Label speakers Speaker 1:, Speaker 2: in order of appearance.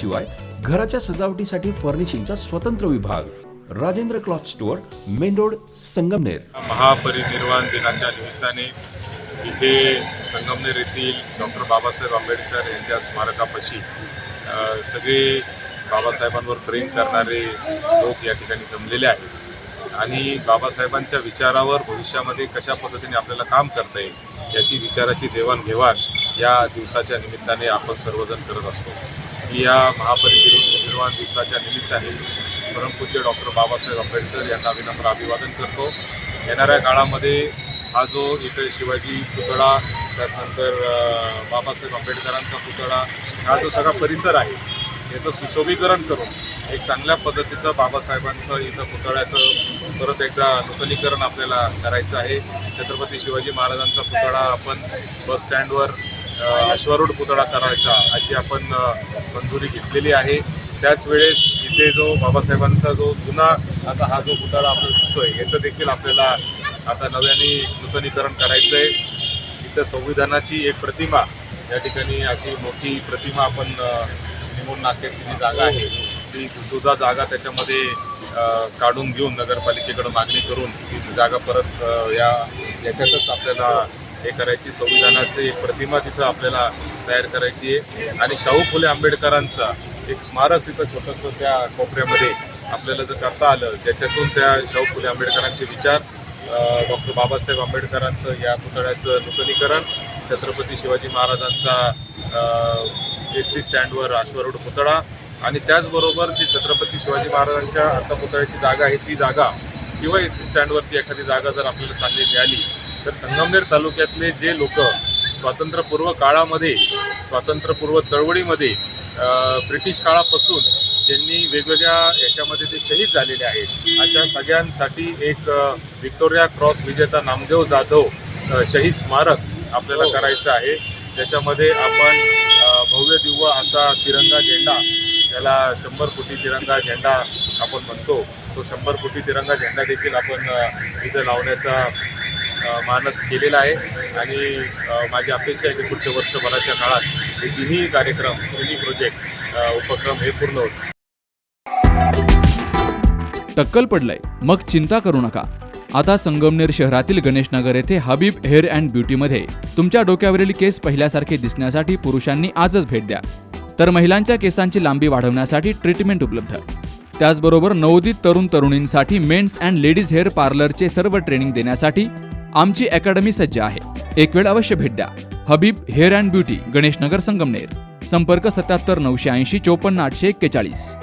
Speaker 1: शिवाय घराच्या सजावटीसाठी फर्निशिंगचा स्वतंत्र विभाग. Rajendra cloth store main road Sangamner.
Speaker 2: Mahaparinirvan दिनाच्या निमित्ताने इथे संगमनेर येथील डॉक्टर बाबासाहेब आंबेडकर यांच्या स्मारकापाशी सगळे बाबासाहेबांवर प्रेम करणारे लोक या ठिकाणी जमलेले आहेत. आणि बाबासाहेबांच्या विचारावर भविष्यामध्ये कशा पद्धतीने आपल्याला काम करता येईल याची विचाराची देवाणघेवाण या दिवसाच्या निमित्ताने आपण सर्वजण करत असतो. या महापरिनिर्वाण दिवसाच्या निमित्ताने परमपूज्य डॉक्टर बाबासाहेब आंबेडकर यांना विनम्र अभिवादन करतो. येणाऱ्या काळामध्ये हा जो इथे शिवाजी पुतळा त्याचनंतर बाबासाहेब आंबेडकरांचा पुतळा हा जो सगळा परिसर आहे याचं सुशोभीकरण करून एक चांगल्या पद्धतीचं बाबासाहेबांचं इथं पुतळ्याचं परत एकदा नूतनीकरण आपल्याला करायचं आहे. छत्रपती शिवाजी महाराजांचा पुतळा आपण बस स्टँडवर अश्वारूढ पुतळा करायचा अशी आपण मंजुरी घेतलेली आहे. त्याच वेळेस इथे जो बाबासाहेबांचा जो जुना आता हा जो पुतळा आपल्याला दिसतोय याचं देखील आपल्याला आता नव्याने नूतनीकरण करायचं आहे इथं संविधानाची एक प्रतिमा या ठिकाणी अशी मोठी प्रतिमा आपण अ, निमून नाक्याची जी जागा आहे. ती सुद्धा जागा त्याच्यामध्ये काढून घेऊन नगरपालिकेकडे मागणी करून ती जागा परत या याच्यातच आपल्याला हे करायची संविधानाची एक प्रतिमा तिथं आपल्याला तयार करायची आहे. आणि शाहू फुले आंबेडकरांचा एक स्मारक तिथं छोटंसं त्या कोपऱ्यामध्ये आपल्याला जर करता आलं त्याच्यातून त्या शाहू फुले आंबेडकरांचे विचार डॉक्टर बाबासाहेब आंबेडकरांचं या पुतळ्याचं नूतनीकरण छत्रपती शिवाजी महाराजांचा एस टी स्टँडवर अश्वरूढ पुतळा आणि त्याचबरोबर जी छत्रपती शिवाजी महाराजांच्या आता पुतळ्याची जागा आहे ती जागा किंवा एस टी स्टँडवरची एखादी जागा जर आपल्याला चांगली मिळाली तर संगमनेर तालुक्यातले जे लोक स्वातंत्र्यपूर्व काळामध्ये स्वातंत्र्यपूर्व चळवळीमध्ये ब्रिटिश काळापासून ज्यांनी वेगवेगळ्या याच्यामध्ये ते शहीद झालेले आहेत अशा सगळ्यांसाठी एक अ, व्हिक्टोरिया क्रॉस विजेता नामदेव जाधव शहीद स्मारक आपल्याला करायचं आहे. त्याच्यामध्ये आपण भव्य दिव्य असा तिरंगा झेंडा त्याला शंभर फुटी तिरंगा झेंडा आपण म्हणतो तो शंभर फुटी तिरंगा झेंडा देखील आपण इथं लावण्याचा मानस केलेला आहे. आणि माझी अपेक्षा आहे की पुढच्या वर्षभराच्या काळात हे तिन्ही कार्यक्रम तिन्ही प्रोजेक्ट उपक्रम हे पूर्ण होतील.
Speaker 3: टक्कल पडलंय. मग चिंता करू नका. आता संगमनेर शहरातील गणेशनगर येथे हबीब हेअर अँड ब्युटीमध्ये तुमच्या डोक्यावरील केस पहिल्यासारखे दिसण्यासाठी पुरुषांनी आजच भेट द्या. तर महिलांच्या केसांची लांबी वाढवण्यासाठी ट्रीटमेंट उपलब्ध. त्याचबरोबर नवोदित तरुण तरुणींसाठी मेन्स अँड लेडीज हेअर पार्लरचे सर्व ट्रेनिंग देण्यासाठी आमची अकॅडमी सज्ज आहे. एक वेळ अवश्य भेट द्या. Habib hair and beauty Ganeshnagar Sangamner. संपर्क सत्याहत्तर नऊशे ऐंशी चोपन्न आठशे एक्केचाळीस.